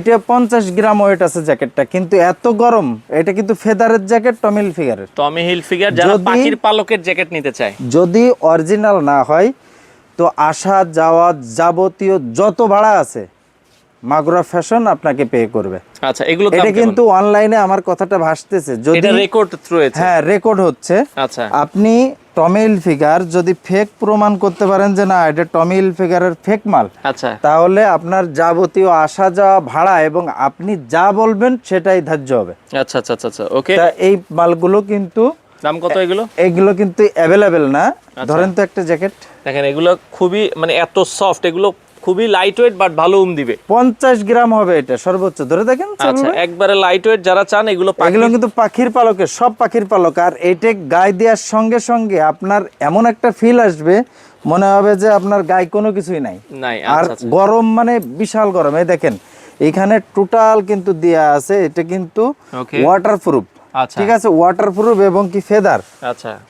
এটা পঞ্চাশ গ্রাম ওয়েট আছে জ্যাকেটটা কিন্তু এত গরম এটা কিন্তু ফেদারের জ্যাকেট টমিল ফিগারের টমি হিল ফিগার যারা পাখির পালকের জ্যাকেট নিতে চায়। যদি অরিজিনাল না হয় তো আসা যাওয়া যাবতীয় যত ভাড়া আছে মাগুরা ফ্যাশন আপনাকে পে করবে। আচ্ছা এগুলো এটা কিন্তু অনলাইনে আমার কথাটা ভাসতেছে। যদি রেকর্ড রয়েছে। হ্যাঁ রেকর্ড হচ্ছে। আচ্ছা। আপনি টমিল ফিগার যদি ফেক প্রমাণ করতে পারেন যে না এটা টমিল ফিগারের ফেক মাল আচ্ছা। তাহলে আপনার যাবতীয় আসা যাওয়া ভাড়া এবং আপনি যা বলবেন সেটাই ধার্য হবে। আচ্ছা আচ্ছা আচ্ছা আচ্ছা ওকে তা এই মালগুলো কিন্তু দাম কত এগুলো? এগুলো কিন্তু অ্যাভেলেবেল না। ধরেন তো একটা জ্যাকেট দেখেন এগুলো খুবই মানে এত সফট এগুলো খুবই লাইট ওয়েট বাট ভালো উম দিবে। পঞ্চাশ গ্রাম হবে এটা সর্বোচ্চ। ধরে দেখেন আচ্ছা একবারে লাইট ওয়েট যারা চান এগুলো এগুলো কিন্তু পাখির পালকের সব পাখির পালক। আর এইটা গায়ে দেওয়ার সঙ্গে সঙ্গে আপনার এমন একটা ফিল আসবে মনে হবে যে আপনার গায়ে কোনো কিছুই নাই। নাই আর আচ্ছা। আচ্ছা গরম মানে বিশাল গরম। এই দেখেন এখানে টোটাল কিন্তু দেয়া আছে এটা কিন্তু. ওয়াটারপ্রুফ আচ্ছা। ঠিক আছে ওয়াটারপ্রুফ এবং কি ফেদার আচ্ছা।